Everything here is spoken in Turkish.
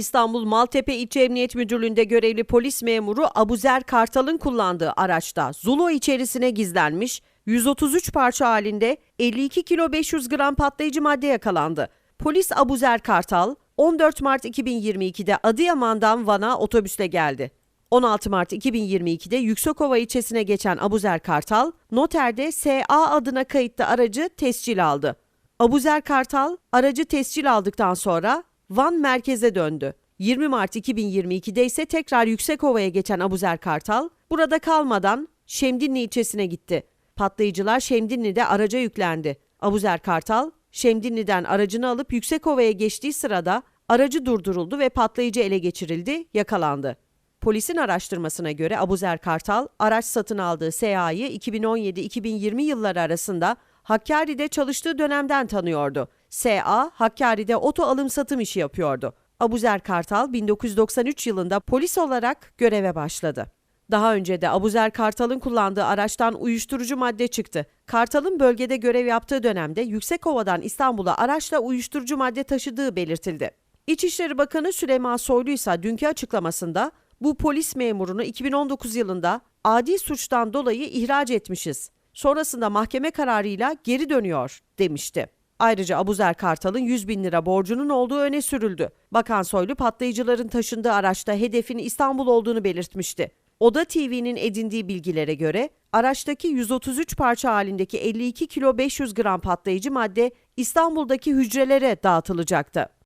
İstanbul Maltepe İlçe Emniyet Müdürlüğü'nde görevli polis memuru Abuzer Kartal'ın kullandığı araçta Zulo içerisine gizlenmiş 133 parça halinde 52 kilo 500 gram patlayıcı madde yakalandı. Polis Abuzer Kartal 14 Mart 2022'de Adıyaman'dan Van'a otobüsle geldi. 16 Mart 2022'de Yüksekova ilçesine geçen Abuzer Kartal, noterde SA adına kayıtlı aracı tescil aldı. Abuzer Kartal aracı tescil aldıktan sonra Van merkeze döndü. 20 Mart 2022'de ise tekrar Yüksekova'ya geçen Abuzer Kartal burada kalmadan Şemdinli ilçesine gitti. Patlayıcılar Şemdinli'de araca yüklendi. Abuzer Kartal Şemdinli'den aracını alıp Yüksekova'ya geçtiği sırada aracı durduruldu ve patlayıcı ele geçirildi, yakalandı. Polisin araştırmasına göre Abuzer Kartal araç satın aldığı SA'yı 2017-2020 yılları arasında Hakkari'de çalıştığı dönemden tanıyordu. SA, Hakkari'de oto alım satım işi yapıyordu. Abuzer Kartal 1993 yılında polis olarak göreve başladı. Daha önce de Abuzer Kartal'ın kullandığı araçtan uyuşturucu madde çıktı. Kartal'ın bölgede görev yaptığı dönemde Yüksekova'dan İstanbul'a araçla uyuşturucu madde taşıdığı belirtildi. İçişleri Bakanı Süleyman Soylu ise dünkü açıklamasında bu polis memurunu 2019 yılında adi suçtan dolayı ihraç etmişiz. Sonrasında mahkeme kararıyla geri dönüyor demişti. Ayrıca Abuzer Kartal'ın 100 bin lira borcunun olduğu öne sürüldü. Bakan Soylu patlayıcıların taşındığı araçta hedefin İstanbul olduğunu belirtmişti. Oda TV'nin edindiği bilgilere göre araçtaki 133 parça halindeki 52 kilo 500 gram patlayıcı madde İstanbul'daki hücrelere dağıtılacaktı.